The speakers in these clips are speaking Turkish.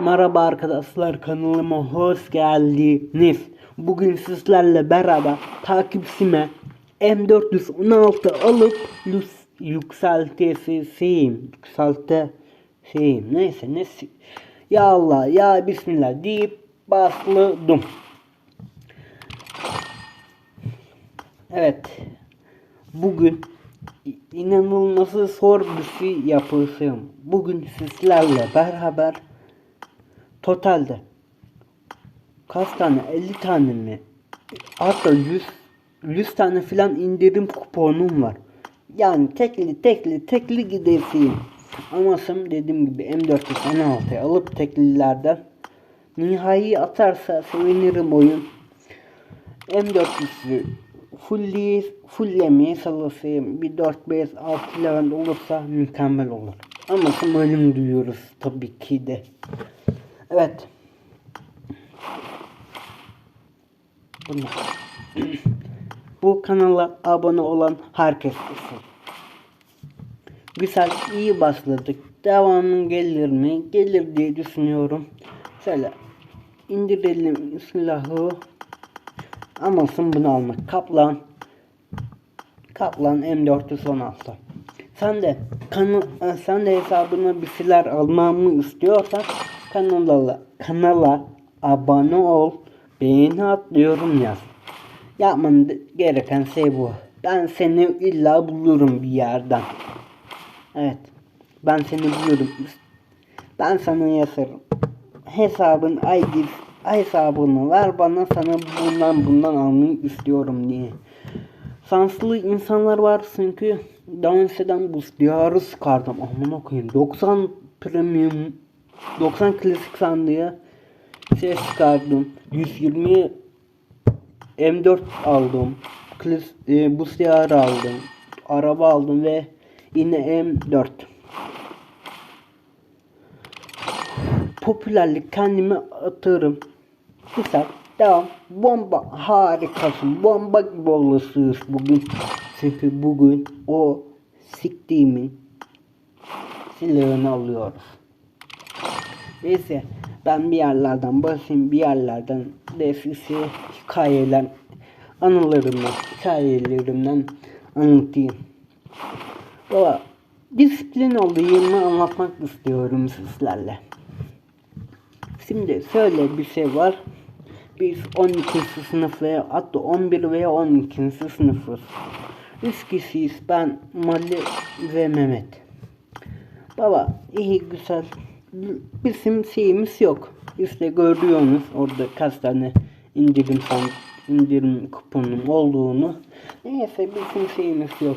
Merhaba arkadaşlar kanalıma hoş geldiniz. Bugün sizlerle beraber takipçime M416 alıp yükseltesiyim. Yükseltesiyim. Neyse ne Ya Allah ya Bismillah deyip başladım. Evet. Bugün inanılması zor bir şey yapacağım. Bugün sizlerle beraber totalde kaç tane 50 tane mi hatta 100 100 tane filan indirim kuponum var. Yani tekli tekli tekli gidesiyim. Ama sen dediğim gibi M416'yı alıp teklilerden nihai atarsa sevinirim oyun. M400'ü fulli fullemeye çalışayım. Bir 4 5 6 level olursa mükemmel olur. Ama ölüm duyuyoruz tabii ki de. Evet. Bunlar. Bu kanala abone olan herkes olsun. Güzel, iyi başladık. Devamın gelir mi? Gelir diye düşünüyorum. Şöyle indirelim silahı. Amasın bunu almak. Kaplan. Kaplan M416. Sen de kanı, sen de hesabına bir şeyler almamı istiyorsan kanala kanala abone ol. Beğeni at yorum yaz. Yapman gereken şey bu. Ben seni illa bulurum bir yerden. Evet. Ben seni bulurum. Ben sana yazarım. Hesabın ID hesabını ver bana sana bundan bundan almayı istiyorum diye. Şanslı insanlar var çünkü daha önceden bu diyarı çıkardım. Aman okuyayım. 90 premium 90 klasik sandığı şey çıkardım. 120 M4 aldım. Klas, e, bu diyarı aldım. Araba aldım ve yine M4. Popülerlik kendime atarım. Güzel. Devam. Bomba. Harikasın. Bomba gibi olursunuz bugün. Çünkü bugün o siktiğimin silahını alıyoruz. Neyse. Ben bir yerlerden basayım. Bir yerlerden defisi hikayeler anılarımdan, hikayelerimden anlatayım. Baba, disiplin olayımı anlatmak istiyorum sizlerle. Şimdi şöyle bir şey var. Biz 12. sınıf veya hatta 11 veya 12. sınıfız. Üç kişiyiz. Ben, Mali ve Mehmet. Baba iyi güzel. Bizim şeyimiz yok. İşte görüyorsunuz orada kaç tane indirim indirim kuponum olduğunu. Neyse bizim şeyimiz yok.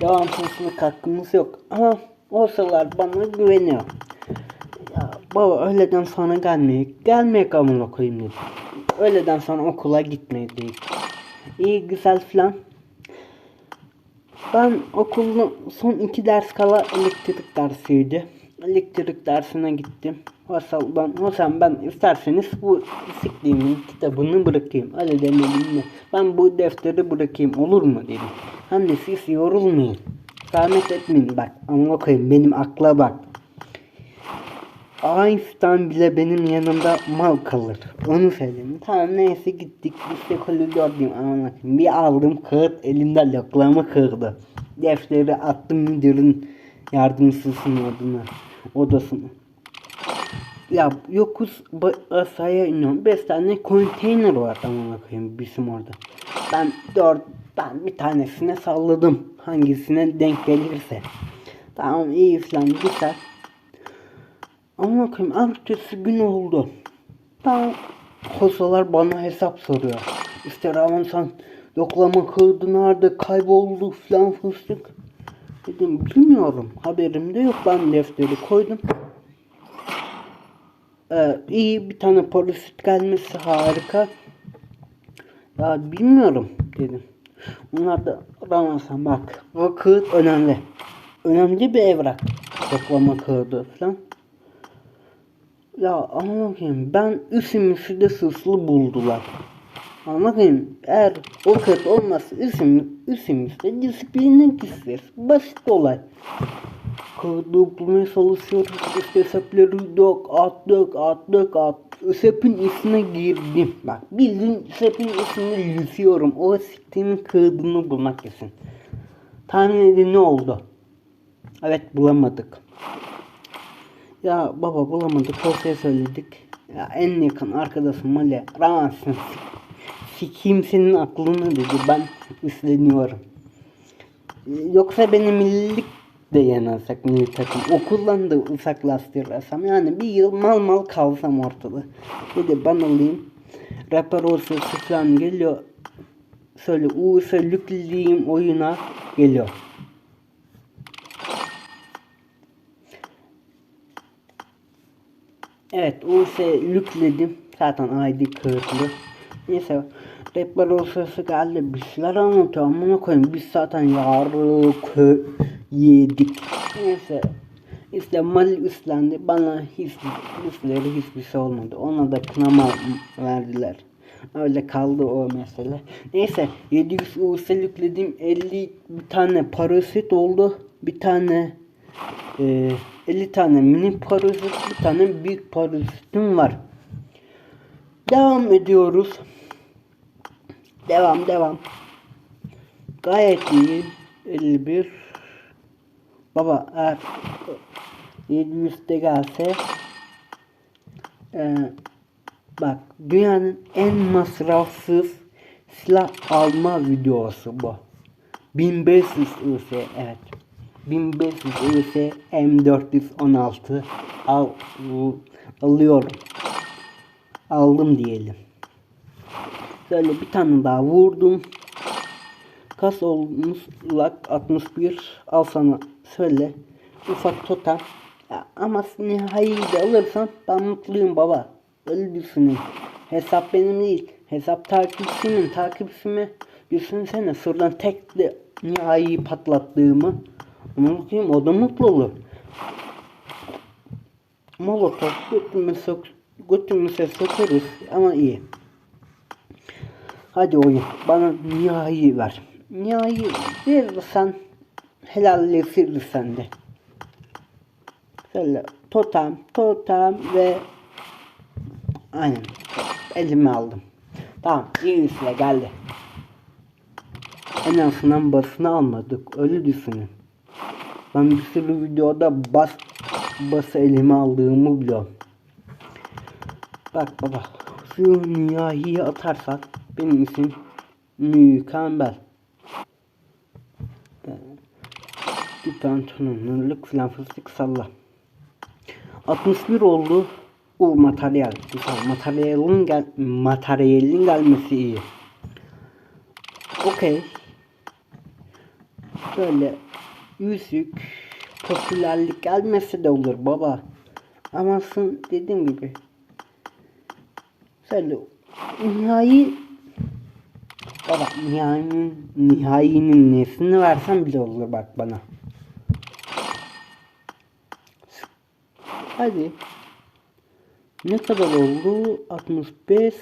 Devamsızlık hakkımız yok. Ama olsalar bana güveniyor. Ya baba öğleden sonra gelmeye, gelmeye amına koyayım dedi. Öğleden sonra okula gitmeye değil. İyi güzel filan. Ben okulun son iki ders kala elektrik dersiydi. Elektrik dersine gittim. Hasan ben, Hasan ben isterseniz bu sikliğimin kitabını bırakayım. Öyle demedim mi? Ben bu defteri bırakayım olur mu dedim. Hem de siz yorulmayın. Zahmet etmeyin bak. Ama koyayım benim akla bak. Einstein bile benim yanımda mal kalır. Onu söyleyeyim. Tamam neyse gittik. İşte koridordayım aman Bir aldım kağıt elimde loklamı kırdı. Defteri attım müdürün yardımcısının adına. Odasına. Ya yokuz aşağıya iniyorum. Beş tane konteyner var aman koyayım bizim orada. Ben dört ben bir tanesine salladım. Hangisine denk gelirse. Tamam iyi falan güzel. Ama bakayım ertesi gün oldu. Ben hocalar bana hesap soruyor. İşte Ravan sen yoklama kağıdı nerede kayboldu falan fıstık. Dedim bilmiyorum haberim de yok ben defteri koydum. Ee, iyi bir tane parasit gelmesi harika. Ya bilmiyorum dedim. Bunlar da Ramazan bak o kağıt önemli. Önemli bir evrak. Yoklama kağıdı falan. Ya anlatayım ben üçümüzü de suçlu buldular. Anlatayım eğer o kağıt olmazsa üçümüz, üçümüz de disipline gideceğiz. Basit olay. kağıdı bulmaya çalışıyoruz. İşte sepleri dök, at dök, at dök, at. Sepin içine girdim. Bak bildiğin sepin içinde yüzüyorum. O siktiğimin kağıdını bulmak için. Tahmin edin ne oldu? Evet bulamadık. Ya baba bulamadık. Ortaya söyledik. Ya en yakın arkadaşım Mali. Rahatsın. Sikeyim senin aklını dedi. Ben üstleniyorum. Yoksa benim millilik de yenersek milli takım. Okuldan da uzaklaştırırsam yani bir yıl mal mal kalsam ortada. Dedi ben alayım. Rapper olsa falan geliyor. Söyle Uğur'sa yüklediğim oyuna geliyor. Evet Uğur'sa yükledim. Zaten ID kırıklı. Neyse Rapper olsa geldi bir şeyler anlatıyor amına koyayım biz zaten yarı yedik. Neyse işte Mali üstlendi bana hiç üstleri hiçbir şey olmadı. Ona da kınama verdiler. Öyle kaldı o mesele. Neyse 700 USL yükledim 50 bir tane parasit oldu. Bir tane e, 50 tane mini parasit bir tane büyük parasitim var. Devam ediyoruz. Devam devam. Gayet iyi. 51. Baba eğer 700'de gelse e, bak dünyanın en masrafsız silah alma videosu bu. 1500 US evet. 1500 US M416 al, alıyorum. Aldım diyelim. Şöyle bir tane daha vurdum. Kas olmuş lak 61 al sana söyle. Ufak totem ya, ama nihai de alırsan ben mutluyum baba. Öyle düşünün hesap benim değil. Hesap takipçimin takipçimi. Düşünsene şuradan tek de nihai patlattığımı. Bakayım o da mutlu olur. Molotov götümü sok götümüze sokarız ama iyi Hadi oyun bana nihai ver. Nihai verirsen helalleşiriz sende. Şöyle totem, totem ve aynen elime aldım. Tamam iyisiyle geldi. En azından basını almadık. Öyle düşünün. Ben bir sürü videoda bas bası elime aldığımı biliyorum. Bak baba şu nihayiyi atarsak benim için mükemmel. Bir pantolonluk falan fıstık salla. 61 oldu. O materyal. Materyalin gel materyalin gelmesi iyi. Okey. Böyle yüzük popülerlik gelmesi de olur baba. Ama sen dediğim gibi şöyle nihai baba nihai nihai'nin nesini versen bile olur bak bana. Hadi. Ne kadar oldu? 65.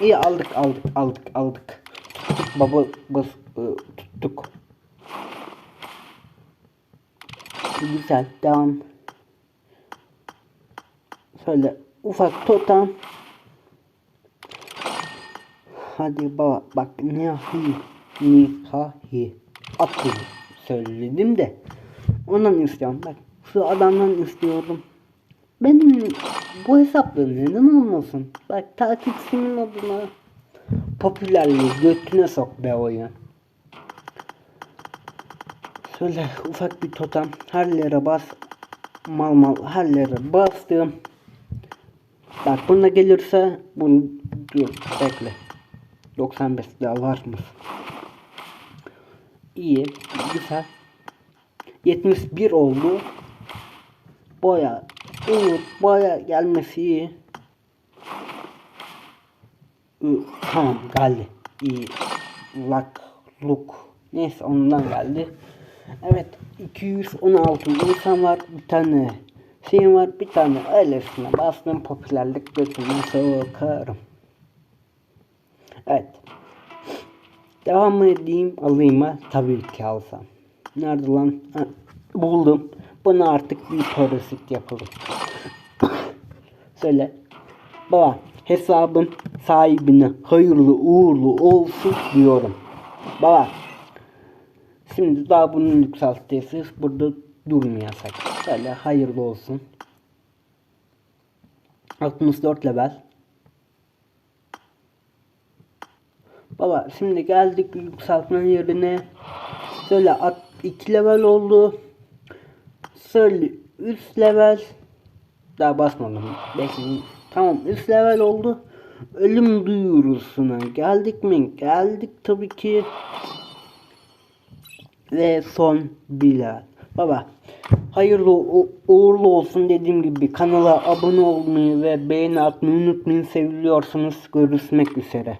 İyi aldık aldık aldık aldık. Tuttuk baba bas ıı, tuttuk. Güzel devam. Şöyle ufak totem. Hadi baba bak nihahi nihahi atın söyledim de ondan istiyorum bak şu adamdan istiyorum. Benim bu hesapla neden olmasın? Bak takipçimin adına popülerliği götüne sok be oyun. Şöyle ufak bir totem her yere bas mal mal her yere bastım. Bak buna gelirse bunu dur bekle. 95 daha var mı? İyi güzel. 71 oldu. Boya Uğur boya gelmesi iyi. Tamam geldi. İyi. Lak, look. Neyse ondan geldi. Evet 216 insan var. Bir tane şeyim var. Bir tane öylesine bastım popülerlik götüne sokarım. Evet. Devam edeyim alayım mı? Tabii ki alsam. Nerede lan? Ha, buldum. Buna artık bir parasit yapalım. Söyle. Baba hesabın sahibine hayırlı uğurlu olsun diyorum. Baba. Şimdi daha bunu yükselteceğiz. Burada durmayasak. Böyle hayırlı olsun. 64 level. Baba şimdi geldik yükseltme yerine. Söyle at 2 level oldu. Söyle 3 level. Daha basmadım. Bekleyin. Tamam 3 level oldu. Ölüm duyurusuna geldik mi? Geldik tabii ki. Ve son Bilal. Baba hayırlı uğurlu olsun dediğim gibi kanala abone olmayı ve beğeni atmayı unutmayın. Seviliyorsanız görüşmek üzere.